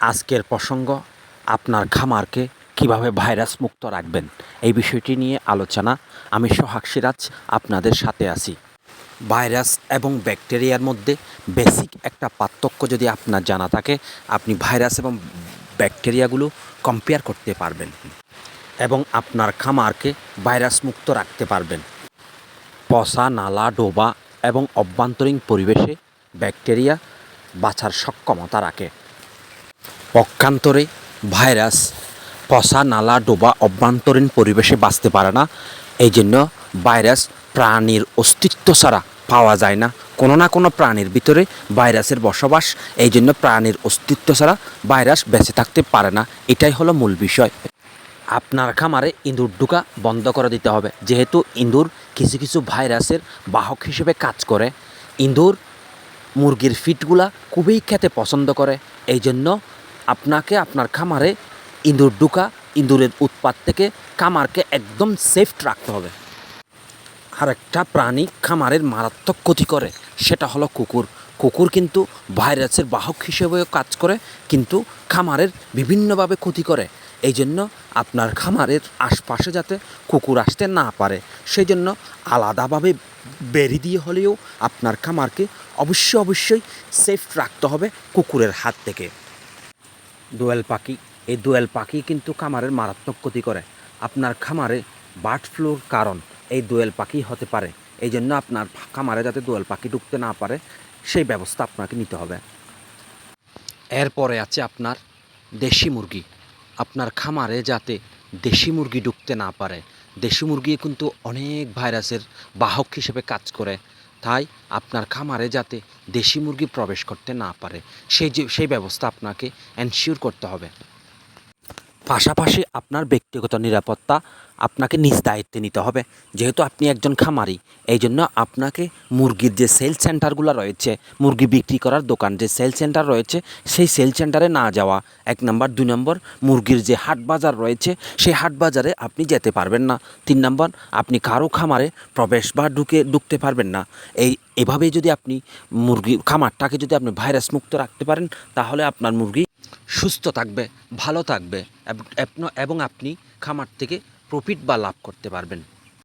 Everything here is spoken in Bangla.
আজকের প্রসঙ্গ, আপনার খামারকে কীভাবে ভাইরাস মুক্ত রাখবেন, এই বিষয়টি নিয়ে আলোচনা। আমি সোহাগ সিরাজ, আপনাদের সাথে আছি। ভাইরাস এবং ব্যাকটেরিয়ার মধ্যে বেসিক একটা পার্থক্য যদি আপনার জানা থাকে, আপনি ভাইরাস এবং ব্যাকটেরিয়াগুলো কম্পেয়ার করতে পারবেন এবং আপনার খামারকে ভাইরাস মুক্ত রাখতে পারবেন। পচা, নালা, ডোবা এবং অভ্যন্তরীণ পরিবেশে ব্যাকটেরিয়া বাঁচার সক্ষমতা রাখে। পক্ষান্তরে ভাইরাস, পচা নালা, ডোবা অভ্যন্তরীণ পরিবেশে বাঁচতে পারে না। এই জন্য ভাইরাস প্রাণীর অস্তিত্ব ছাড়া পাওয়া যায় না। কোনো না কোনো প্রাণীর ভিতরে ভাইরাসের বসবাস, এই জন্য প্রাণীর অস্তিত্ব ছাড়া ভাইরাস বেঁচে থাকতে পারে না। এটাই হলো মূল বিষয়। আপনার খামারে ইঁদুর ঢুকা বন্ধ করে দিতে হবে। যেহেতু ইঁদুর কিছু কিছু ভাইরাসের বাহক হিসেবে কাজ করে। ইঁদুর মুরগির ফিটগুলা খুবই খেতে পছন্দ করে। এই জন্য আপনাকে আপনার খামারে ইঁদুর ঢুকা, ইঁদুরের উৎপাত থেকে খামারকে একদম সেফ রাখতে হবে। আর একটা প্রাণী খামারের মারাত্মক ক্ষতি করে, সেটা হলো কুকুর। কুকুর কিন্তু ভাইরাসের বাহক হিসেবেও কাজ করে, কিন্তু খামারের বিভিন্নভাবে ক্ষতি করে। এই জন্য আপনার খামারের আশপাশে যাতে কুকুর আসতে না পারে সেই জন্য আলাদাভাবে বেরি দিয়ে হলেও আপনার খামারকে অবশ্যই অবশ্যই সেফ রাখতে হবে কুকুরের হাত থেকে। দোয়েল পাখি। এই দোয়েল পাখি কিন্তু খামারের মারাত্মক ক্ষতি করে। আপনার খামারে বার্ড ফ্লুর কারণ এই দোয়েল পাখি হতে পারে। এই জন্য আপনার খামারে যাতে দোয়েল পাখি ঢুকতে না পারে, সেই ব্যবস্থা আপনাকে নিতে হবে। এরপরে আছে আপনার দেশি মুরগি। আপনার খামারে যাতে দেশি মুরগি ঢুকতে না পারে। দেশি মুরগি কিন্তু অনেক ভাইরাসের বাহক হিসেবে কাজ করে। তাই আপনার খামারে যাতে দেশি মুরগি প্রবেশ করতে না পারে, সেই যে, সেই ব্যবস্থা আপনাকে এনশিওর করতে হবে। পাশাপাশি আপনার ব্যক্তিগত নিরাপত্তা আপনাকে নিজ দায়িত্বে নিতে হবে। যেহেতু আপনি একজন খামারি এই জন্য আপনাকে মুরগির যে সেল সেন্টারগুলো রয়েছে, মুরগি বিক্রি করার দোকান যে সেল সেন্টার রয়েছে, সেই সেল সেন্টারে না যাওয়া, এক নম্বর। দুই নম্বর, মুরগির যে হাট বাজার রয়েছে, সেই হাট বাজারে আপনি যেতে পারবেন না। তিন নম্বর, আপনি কারও খামারে প্রবেশ বা ঢুকে, ঢুকতে পারবেন না। এই, এভাবেই যদি আপনি মুরগি, খামারটাকে যদি আপনি ভাইরাস মুক্ত রাখতে পারেন, তাহলে আপনার মুরগি সুস্থ থাকবে ভালো থাকবে এবং- আপনি খামার থেকে প্রফিট বা লাভ করতে পারবেন।